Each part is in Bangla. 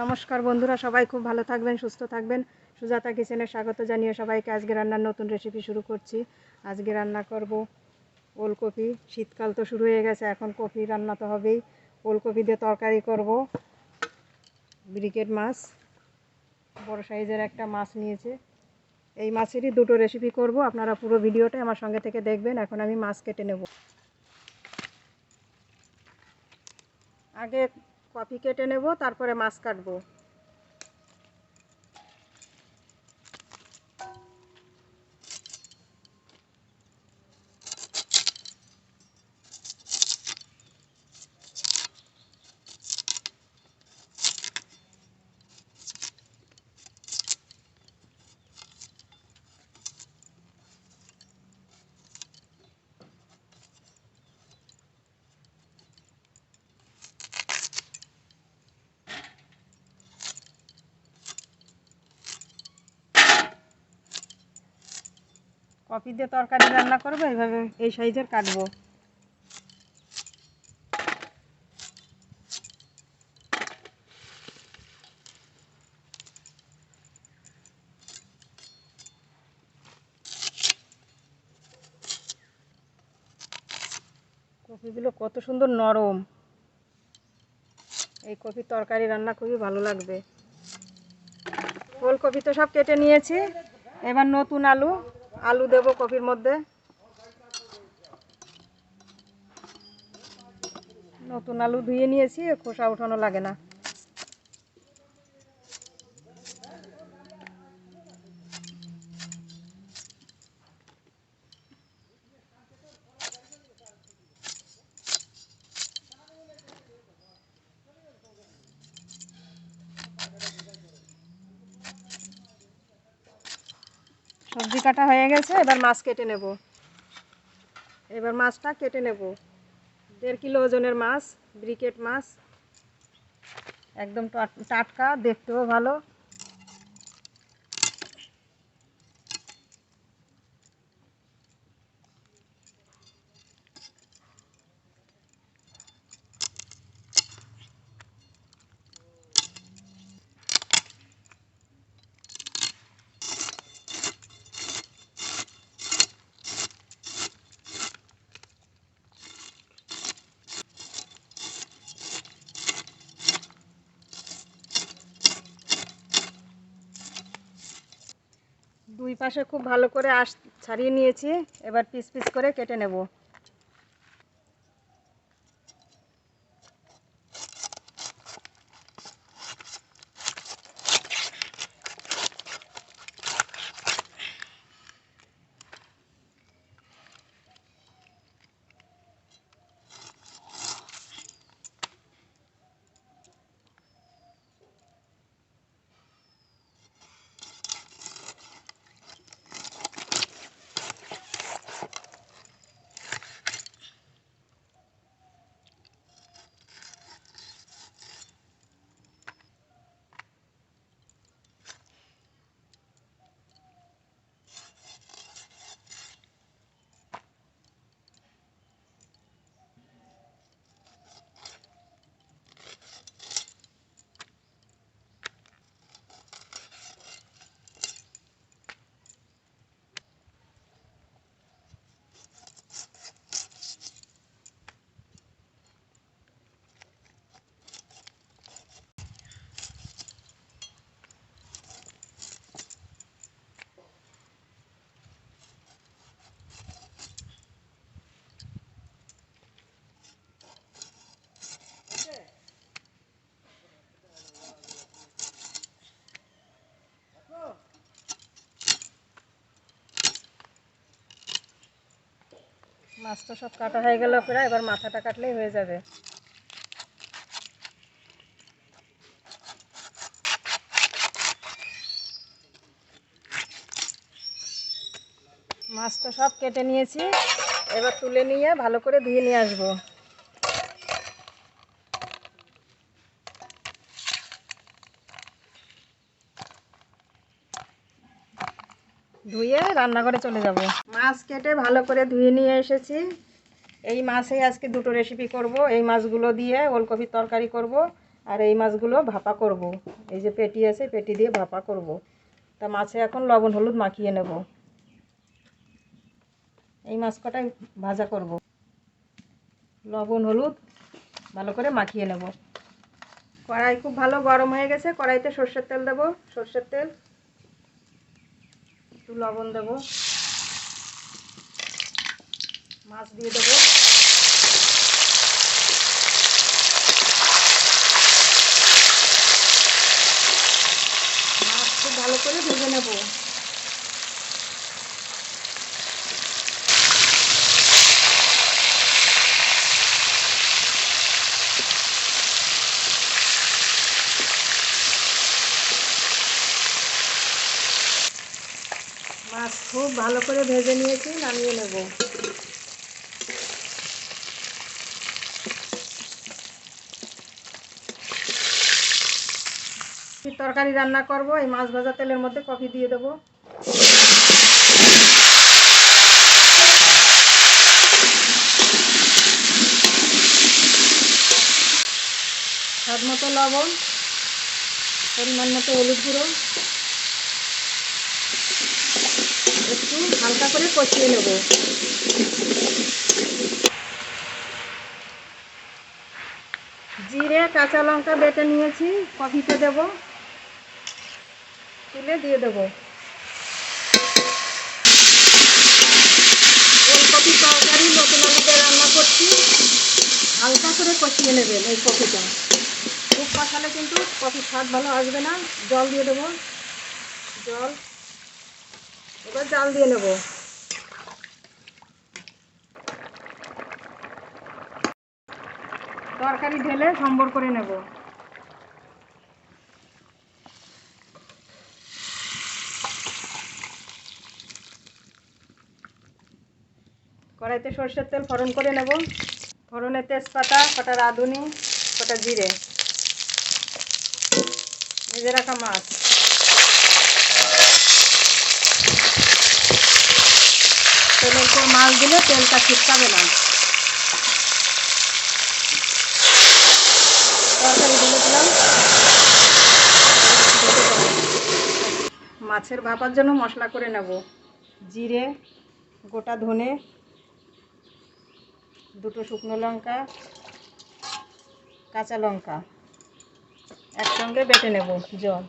নমস্কার বন্ধুরা, সবাই খুব ভালো থাকবেন, সুস্থ থাকবেন। সুজাতা কিচেনে স্বাগত জানিয়ে সবাইকে আজকে রান্নার নতুন রেসিপি শুরু করছি। আজকে রান্না করব ওলকপি। শীতকাল তো শুরু হয়ে গেছে, এখন কপি রান্না তো হবেই। ওলকপি দিয়ে তরকারি করব। ব্রিকেট মাছ, বড় সাইজের একটা মাছ নিয়েছে। এই মাছেরই দুটো রেসিপি করব, আপনারা পুরো ভিডিওটা আমার সঙ্গে থেকে দেখবেন। এখন আমি মাছ কেটে নেব। আগে কপি কেটে নেব তারপরে মাছ কাটবো। কপি দিয়ে তরকারি রান্না করব, এইভাবে এই সাইজের কাটবো। কপিগুলো কত সুন্দর নরম। এই কপি তরকারি রান্না খুবই ভালো লাগবে। ফুলকপি তো সব কেটে নিয়েছি। এবার নতুন আলু। আলু দেব কপির মধ্যে। নতুন আলু ধুয়ে নিয়েছি খোসা উঠানো লাগে না। সবজি কাটা হয়ে গেছে, এবার মাছ কেটে নেব। এবার মাছটা কেটে নেব। দেড় কিলো ওজনের মাছ, ব্রিকেট মাছ। একদম টাট- টাটকা দেখতেও ভালো। দুই পাশে খুব ভালো করে আশ ছাড়িয়ে নিয়েছি এবার পিস পিস করে কেটে নেব। মাছ তো সব কাটা হয়ে গেল প্রায়, এবার মাথাটা কাটলেই হয়ে যাবে। মাছটা সব কেটে নিয়েছি, এবার তুলে নিয়ে ভালো করে ধুয়ে নিয়ে আসব। ধুয়ে রান্নাঘরে চলে যাব। মাছ কেটে ভালো করে ধুয়ে নিয়ে এসেছি। এই মাছেই আজকে দুটো রেসিপি করব। এই মাছগুলো দিয়ে ওলকপির তরকারি করব আর এই মাছগুলো ভাপা করব। এই যে পেটি আছে, পেটি দিয়ে ভাপা করব। তা মাছে এখন লবণ হলুদ মাখিয়ে নেব। এই মাছ কটাই ভাজা করব। লবণ হলুদ ভালো করে মাখিয়ে নেব। কড়াই খুব ভালো গরম হয়ে গেছে। কড়াইতে সর্ষের তেল দেবো। সর্ষের তেল একটু লবণ দেবো। মাছ দিয়ে দেবো। মাছ খুব ভালো করে ভেজে নেব। মাছ খুব ভালো করে ভেজে নিয়েছি, নামিয়ে নেব। তরকারি রান্না করব, এই মাছ ভাজা তেলের মধ্যে কফি দিয়ে দেবো। স্বাদ মতো লবণ, পরিমাণ মতো হলুদ গুঁড়ো। একটু হালকা করে কষিয়ে নেব। জিরে, কাঁচা লঙ্কা বেটে নিয়েছি, কফিতে দেব। তুলে দিয়ে দেব। ওলকপি তরকারি নতুন আলুতে রান্না করছি। হালকা করে কষিয়ে নেবেন এই কফিটা। খুব কষালে কিন্তু কফির স্বাদ ভালো আসবে না। জল দিয়ে দেবো। জল। এবার জাল দিয়ে নেব। তরকারি ঢেলে সম্বর করে নেব। কড়াইতে সরষের তেল ফোড়ন করে নেব। ফোড়নে তেজপাতা, কটা রাঁধুনি, কটা জিরে। ভেজে রাখা মাছ। তেলের উপর মাছ দিলে তেলটা ছিটকাবে না। ঢেলে দিলাম। মাছের ভাপার জন্য মশলা করে নেব। জিরে, গোটা ধনে দুটো শুকনো লঙ্কা কাঁচা লঙ্কা। একসঙ্গে বেটে নেব জল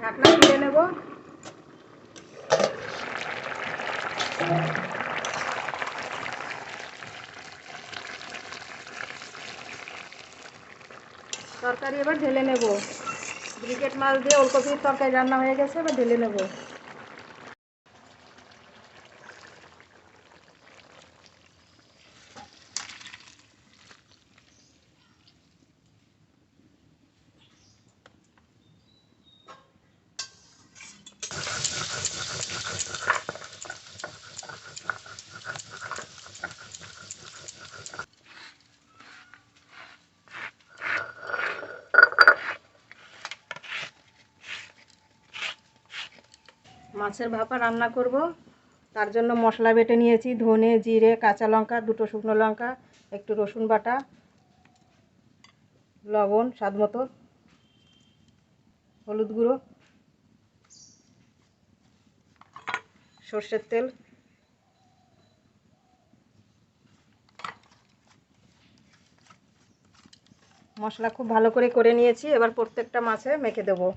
ঢাকনা তুলে নেব তরকারি এবার ঢেলে নেব। ব্রিকেট মাছ দিয়ে ওলকপির তরকারি রান্না হয়ে গেছে, এবার ঢেলে নেব। মাছের ভাপা রান্না করব। তার জন্য মশলা বেটে নিয়েছি, ধনে, জিরে, কাঁচা লঙ্কা, দুটো শুকনো লঙ্কা, একটু রসুন বাটা, লবণ, স্বাদ মতো, হলুদ গুঁড়ো, সর্ষের তেল। মশলা খুব ভালো করে করে নিয়েছি, এবার প্রত্যেকটা মাছে মেখে দেবো।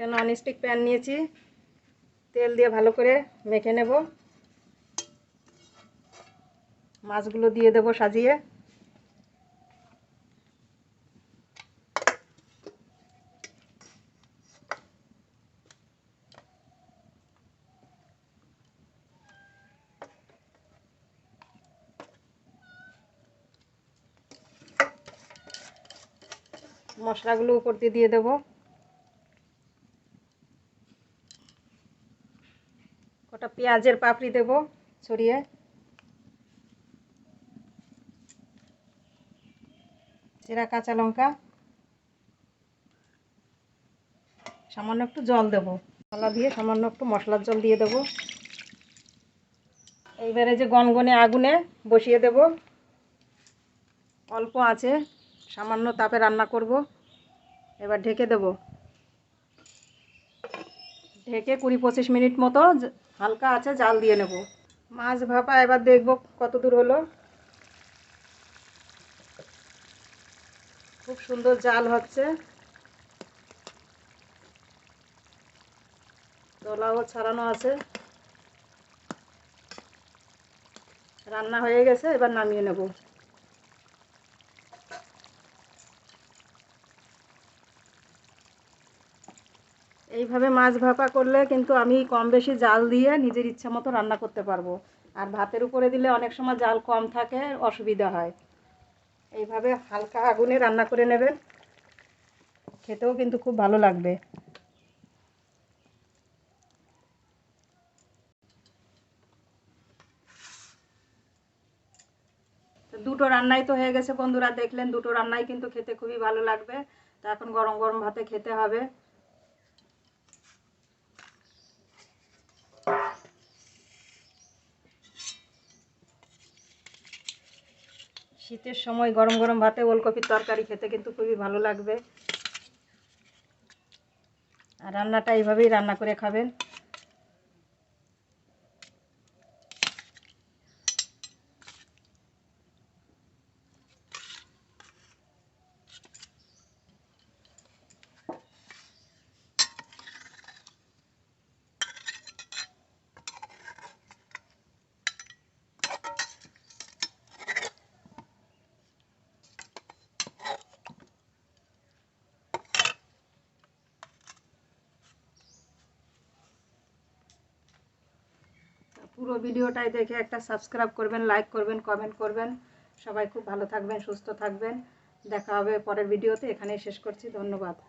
একটা ননস্টিক প্যান নিয়েছি? তেল দিয়ে ভালো করে মেখে নেব। মাছগুলো দিয়ে দেব সাজিয়ে। মশলাগুলো উপর দিয়ে দিয়ে দেবো কটা পেঁয়াজের পাপড়ি দেবো, ছড়িয়ে। চেরা কাঁচা লঙ্কা। সামান্য একটু জল দেবো। মশলা দিয়ে সামান্য একটু মশলার জল দিয়ে দেবো। এইবারে যে গনগনে আগুনে বসিয়ে দেব। অল্প আছে, সামান্য তাপে রান্না করব। এবার ঢেকে দেব। ঢেকে কুড়ি পঁচিশ মিনিট মতো হালকা আছে, জাল দিয়ে নেব। মাছ ভাপা, এবার দেখব কত দূর হলো। খুব সুন্দর জাল হচ্ছে। দলাও ছাড়ানো আছে। রান্না হয়ে গেছে, এবার নামিয়ে নেব। এইভাবে মাছ ভাপা করলে কিন্তু আমি কম বেশি জাল দিয়ে নিজের ইচ্ছা মতো রান্না করতে পারব। আর ভাতের উপরে দিলে অনেক সময় জাল কম থাকে, অসুবিধা হয়। এইভাবে হালকা আগুনে রান্না করে নেবেন। খেতেও কিন্তু খুব ভালো লাগবে। দুটো রান্নাই তো হয়ে গেছে বন্ধুরা, দেখলেন দুটো রান্নাই কিন্তু খেতে খুবই ভালো লাগবে। তো এখন গরম গরম ভাতে খেতে হবে। শীতের সময় গরম গরম ভাতে ওলকপির তরকারি খেতে কিন্তু খুবই ভালো লাগবে। আর রান্নাটা এইভাবেই রান্না করে খাবেন। পুরো ভিডিওটাই দেখে একটা সাবস্ক্রাইব করবেন লাইক করবেন কমেন্ট করবেন। সবাই খুব ভালো থাকবেন, সুস্থ থাকবেন। দেখা হবে পরের ভিডিওতে। এখানেই শেষ করছি। ধন্যবাদ।